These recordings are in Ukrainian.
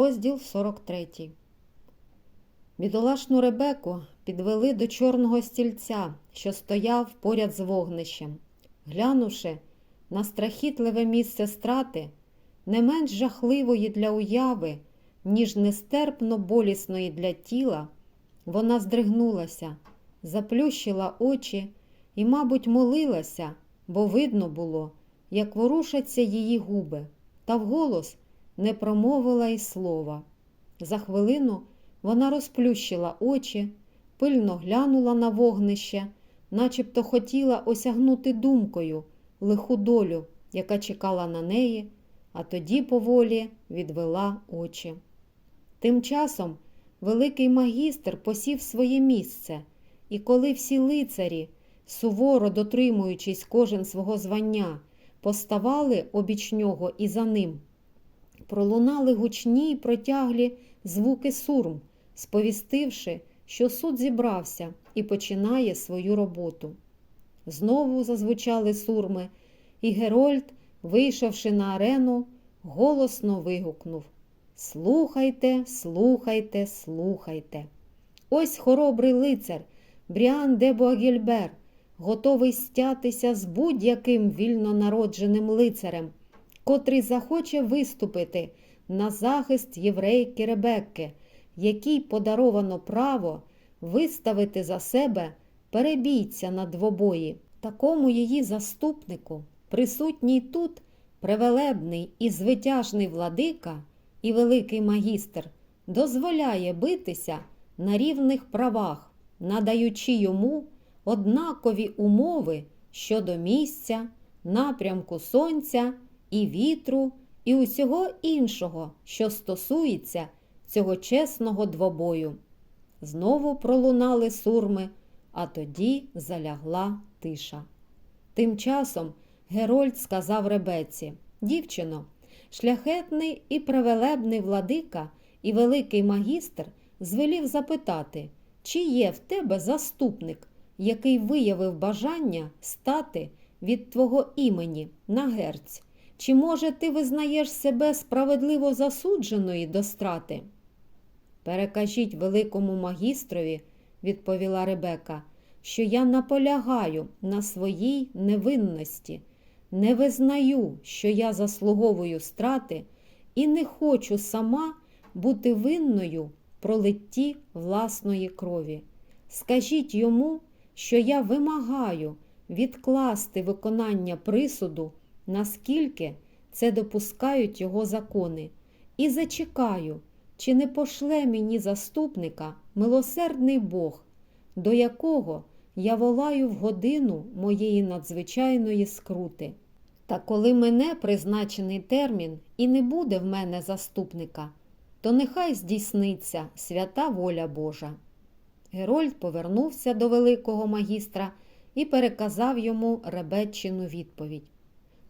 Розділ 43 Бідолашну Ребеку підвели до чорного стільця, що стояв поряд з вогнищем. Глянувши на страхітливе місце страти, не менш жахливої для уяви, ніж нестерпно болісної для тіла, вона здригнулася, заплющила очі і, мабуть, молилася, бо видно було, як ворушаться її губи, та вголос не промовила й слова. За хвилину вона розплющила очі, пильно глянула на вогнище, начебто хотіла осягнути думкою лиху долю, яка чекала на неї, а тоді поволі відвела очі. Тим часом великий магістр посів своє місце, і коли всі лицарі, суворо дотримуючись кожен свого звання, поставали обіч нього і за ним, пролунали гучні й протяглі звуки сурм, сповістивши, що суд зібрався і починає свою роботу. Знову зазвучали сурми, і Герольд, вийшовши на арену, голосно вигукнув Слухайте, слухайте, слухайте. Ось хоробрий лицар Бріан де Буагільбер, готовий стятися з будь-яким вільнонародженим лицарем, котрий захоче виступити на захист єврейки Ребекки, якій подаровано право виставити за себе перебійця на двобої. Такому її заступнику, присутній тут превелебний і звитяжний владика і великий магістр, дозволяє битися на рівних правах, надаючи йому однакові умови щодо місця, напрямку сонця і вітру, і усього іншого, що стосується цього чесного двобою. Знову пролунали сурми, а тоді залягла тиша. Тим часом Герольд сказав Ребеці Дівчино, шляхетний і превелебний владика і великий магістр звелів запитати, чи є в тебе заступник, який виявив бажання стати від твого імені на герць? Чи, може, ти визнаєш себе справедливо засудженою до страти? Перекажіть великому магістрові, відповіла Ребека, що я наполягаю на своїй невинності, не визнаю, що я заслуговую страти, і не хочу сама бути винною пролитті власної крові. Скажіть йому, що я вимагаю відкласти виконання присуду, наскільки це допускають його закони, і зачекаю, чи не пошле мені заступника милосердний Бог, до якого я волаю в годину моєї надзвичайної скрути. Та коли мене призначений термін і не буде в мене заступника, то нехай здійсниться свята воля Божа. Герольд повернувся до великого магістра і переказав йому ребетчину відповідь.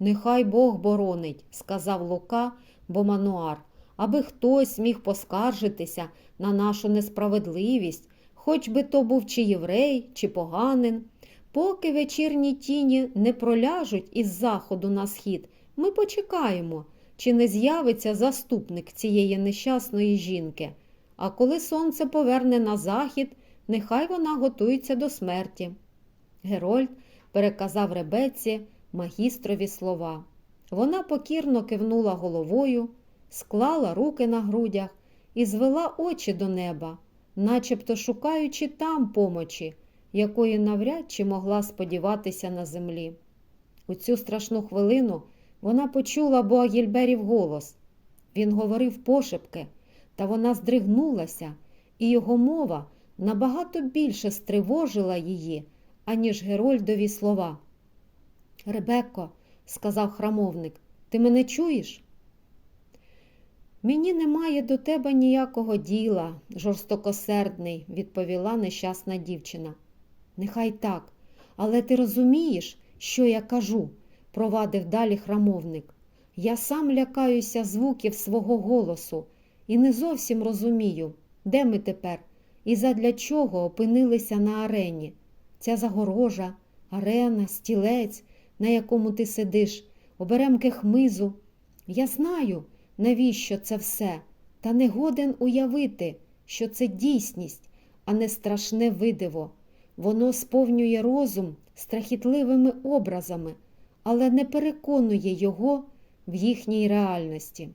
Нехай Бог боронить, сказав Лука Бомануар, аби хтось міг поскаржитися на нашу несправедливість, хоч би то був чи єврей, чи поганин. Поки вечірні тіні не проляжуть із заходу на схід, ми почекаємо, чи не з'явиться заступник цієї нещасної жінки. А коли сонце поверне на захід, нехай вона готується до смерті. Герольд переказав ребеці магістрові слова. Вона покірно кивнула головою, склала руки на грудях і звела очі до неба, начебто шукаючи там помочі, якої навряд чи могла сподіватися на землі. У цю страшну хвилину вона почула Боагільберів голос. Він говорив пошепки, та вона здригнулася, і його мова набагато більше стривожила її, аніж Герольдові слова. Ребекко, сказав храмовник, ти мене чуєш? Мені немає до тебе ніякого діла, жорстокосердний, відповіла нещасна дівчина. Нехай так, але ти розумієш, що я кажу, провадив далі храмовник. Я сам лякаюся звуків свого голосу і не зовсім розумію, де ми тепер і задля чого опинилися на арені. Ця загорожа, арена, стілець, на якому ти сидиш, оберемки хмизу. Я знаю, навіщо це все, та не годен уявити, що це дійсність, а не страшне видиво. Воно сповнює розум страхітливими образами, але не переконує його в їхній реальності.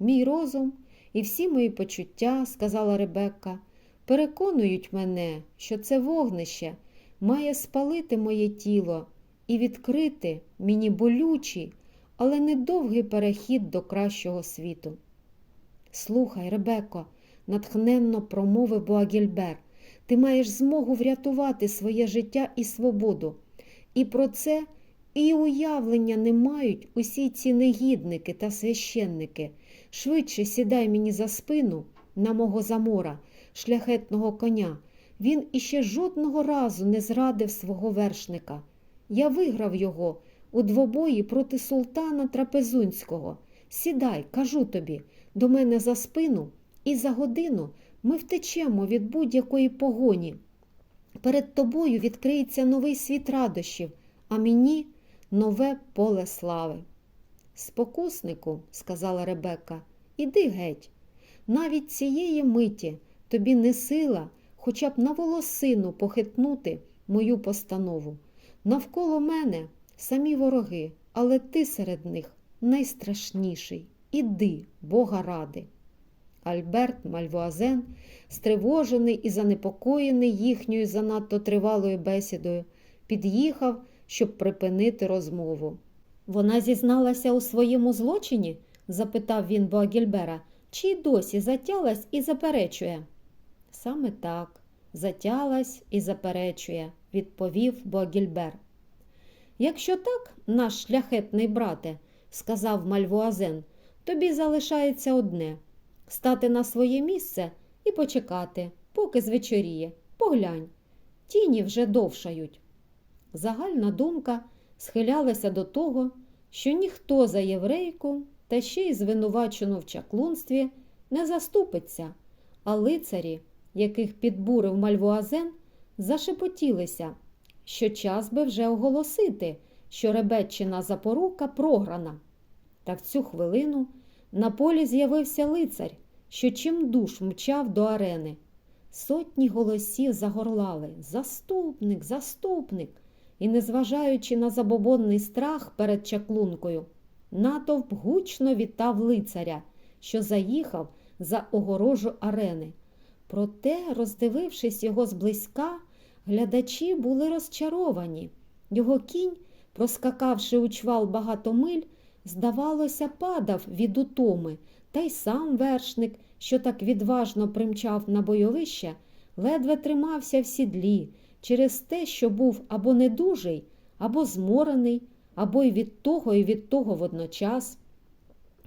Мій розум і всі мої почуття, сказала Ребекка, переконують мене, що це вогнище має спалити моє тіло і відкрити мені болючий, але недовгий перехід до кращого світу. Слухай, Ребеко, натхненно промовив Буагільбер, ти маєш змогу врятувати своє життя і свободу. І про це і уявлення не мають усі ці негідники та священники. Швидше сідай мені за спину на мого замора, шляхетного коня. Він іще жодного разу не зрадив свого вершника. Я виграв його у двобої проти султана Трапезунського. Сідай, кажу тобі, до мене за спину, і за годину ми втечемо від будь-якої погоні. Перед тобою відкриється новий світ радощів, а мені нове поле слави. Спокуснику, сказала Ребекка, іди геть. Навіть цієї миті тобі не сила хоча б на волосину похитнути мою постанову. Навколо мене самі вороги, але ти серед них найстрашніший. Іди, Бога ради. Альберт Мальвуазен, стривожений і занепокоєний їхньою занадто тривалою бесідою, під'їхав, щоб припинити розмову. Вона зізналася у своєму злочині? запитав він Боагільбера, чи й досі затялась і заперечує. Саме так, затялась і заперечує, відповів Боагільбер. Якщо так, наш шляхетний брате, сказав Мальвуазен, тобі залишається одне стати на своє місце і почекати, поки звечоріє. Поглянь, тіні вже довшають. Загальна думка схилялася до того, що ніхто за єврейку та ще й звинувачену в чаклунстві не заступиться, а лицарі, яких підбурив Мальвуазен, зашепотілися, що час би вже оголосити, що Ребетчина запорука програна. Та в цю хвилину на полі з'явився лицар, що чим душ мчав до арени. Сотні голосів загорлали Заступник, заступник. І, незважаючи на забобонний страх перед чаклункою, натовп гучно вітав лицаря, що заїхав за огорожу арени. Проте, роздивившись його зблизька, глядачі були розчаровані. Його кінь, проскакавши у чвал багато миль, здавалося, падав від утоми, та й сам вершник, що так відважно примчав на бойовище, ледве тримався в сідлі через те, що був або недужий, або зморений, або й від того, і від того водночас.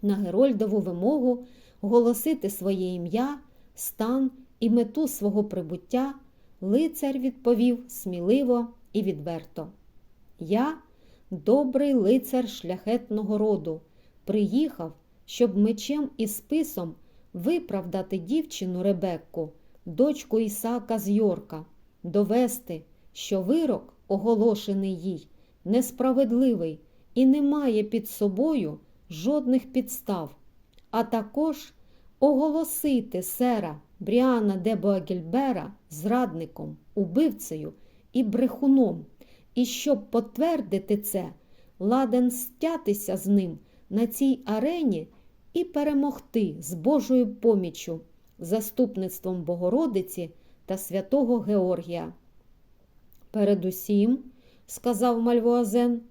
На Герольдову вимогу оголосити своє ім'я, стан і мету свого прибуття, лицар відповів сміливо і відверто. Я, добрий лицар шляхетного роду, приїхав, щоб мечем і списом виправдати дівчину Ребекку, дочку Ісака з Йорка, довести, що вирок, оголошений їй, несправедливий і не має під собою жодних підстав, а також оголосити сера Бріана де Боагільбера зрадником, убивцею і брехуном, і щоб потвердити це, ладен стятися з ним на цій арені і перемогти з Божою поміччю, заступництвом Богородиці та святого Георгія. Передусім, сказав Мальвуазен,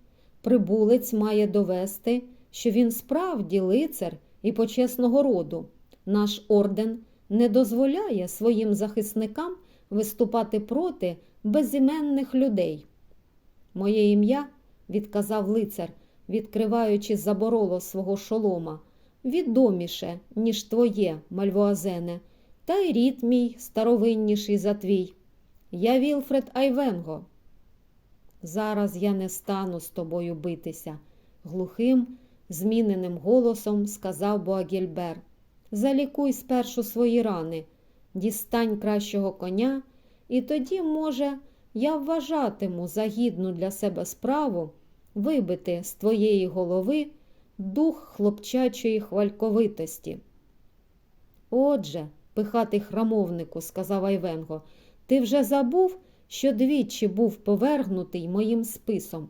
прибулець має довести, що він справді лицар і почесного роду. Наш орден не дозволяє своїм захисникам виступати проти безіменних людей. Моє ім'я, відказав лицар, відкриваючи забороло свого шолома, відоміше, ніж твоє, Мальвуазене, та й рід мій старовинніший за твій. Я Вілфред Айвенго. Зараз я не стану з тобою битися, глухим, зміненим голосом сказав Боагільбер. Залікуй спершу свої рани, дістань кращого коня, і тоді, може, я вважатиму за гідну для себе справу вибити з твоєї голови дух хлопчачої хвальковитості. Отже, пихатий храмовнику, сказав Айвенго, ти вже забув, що двічі був повергнутий моїм списом.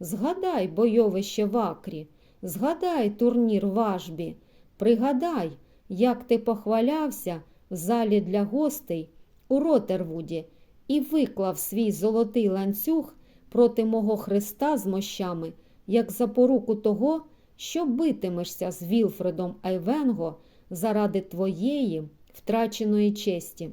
Згадай бойовище в Акрі, згадай турнір в Ажбі, пригадай, як ти похвалявся в залі для гостей у Ротервуді і виклав свій золотий ланцюг проти мого хреста з мощами, як запоруку того, що битимешся з Вілфредом Айвенго заради твоєї втраченої честі.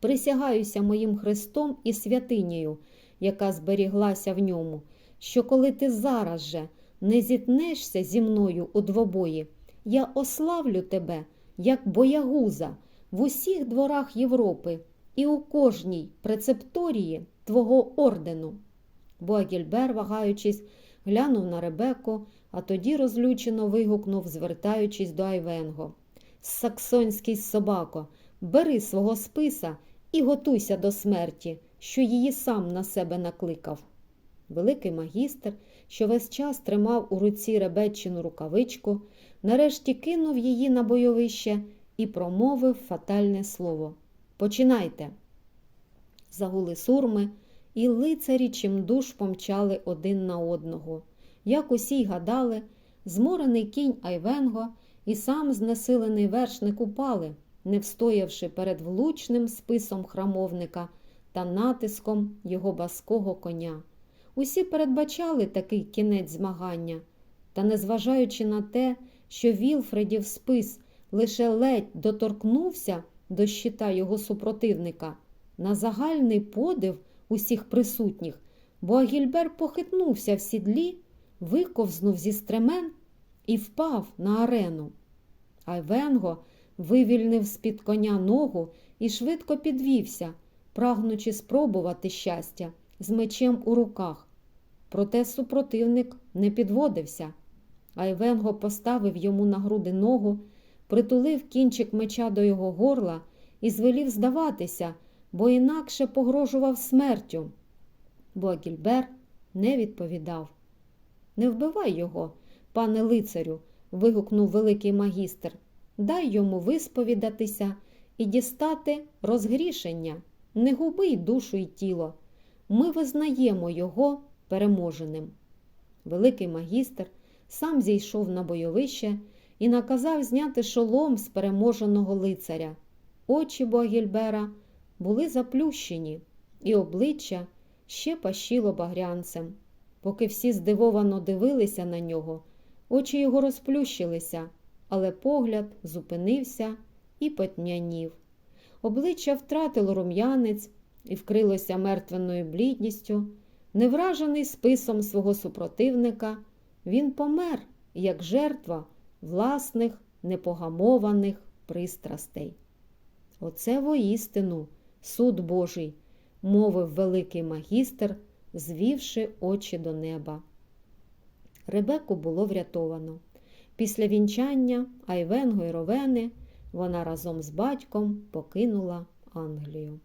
Присягаюся моїм хрестом і святинею, яка зберіглася в ньому, що коли ти зараз же не зіткнешся зі мною у двобої, я ославлю тебе, як боягуза, в усіх дворах Європи і у кожній прецепторії твого ордену. Бо Агільбер, вагаючись, глянув на Ребеку, а тоді розлючено вигукнув, звертаючись до Айвенго. Саксонський собако, бери свого списа і готуйся до смерті, що її сам на себе накликав. Великий магістр, що весь час тримав у руці ребеччину рукавичку, нарешті кинув її на бойовище і промовив фатальне слово Починайте. Загули сурми, і лицарі чимдуж помчали один на одного. Як усі й гадали, зморений кінь Айвенго і сам знесилений вершник упали, не встоявши перед влучним списом храмовника та натиском його баского коня. Усі передбачали такий кінець змагання, та, незважаючи на те, що Вілфредів спис лише ледь доторкнувся до щита його супротивника, на загальний подив усіх присутніх, бо Агільбер похитнувся в сідлі, виковзнув зі стремен і впав на арену. Айвенго вивільнив з-під коня ногу і швидко підвівся, прагнучи спробувати щастя з мечем у руках. Проте супротивник не підводився. Айвенго поставив йому на груди ногу, притулив кінчик меча до його горла і звелів здаватися, бо інакше погрожував смертю. Бо Гільбер не відповідав. Не вбивай його, пане лицарю, вигукнув великий магістр. Дай йому висповідатися і дістати розгрішення, не губи й душу й тіло. Ми визнаємо його переможеним. Великий магістр сам зійшов на бойовище і наказав зняти шолом з переможеного лицаря. Очі Богільбера були заплющені, і обличчя ще пащило багрянцем. Поки всі здивовано дивилися на нього, очі його розплющилися, але погляд зупинився і потьмянів. Обличчя втратило рум'янець і вкрилося мертвенною блідністю. Невражений списом свого супротивника, він помер, як жертва власних непогамованих пристрастей. Оце воістину суд Божий, мовив великий магістр, звівши очі до неба. Ребеку було врятовано. Після вінчання Айвенго й Ровени вона разом з батьком покинула Англію.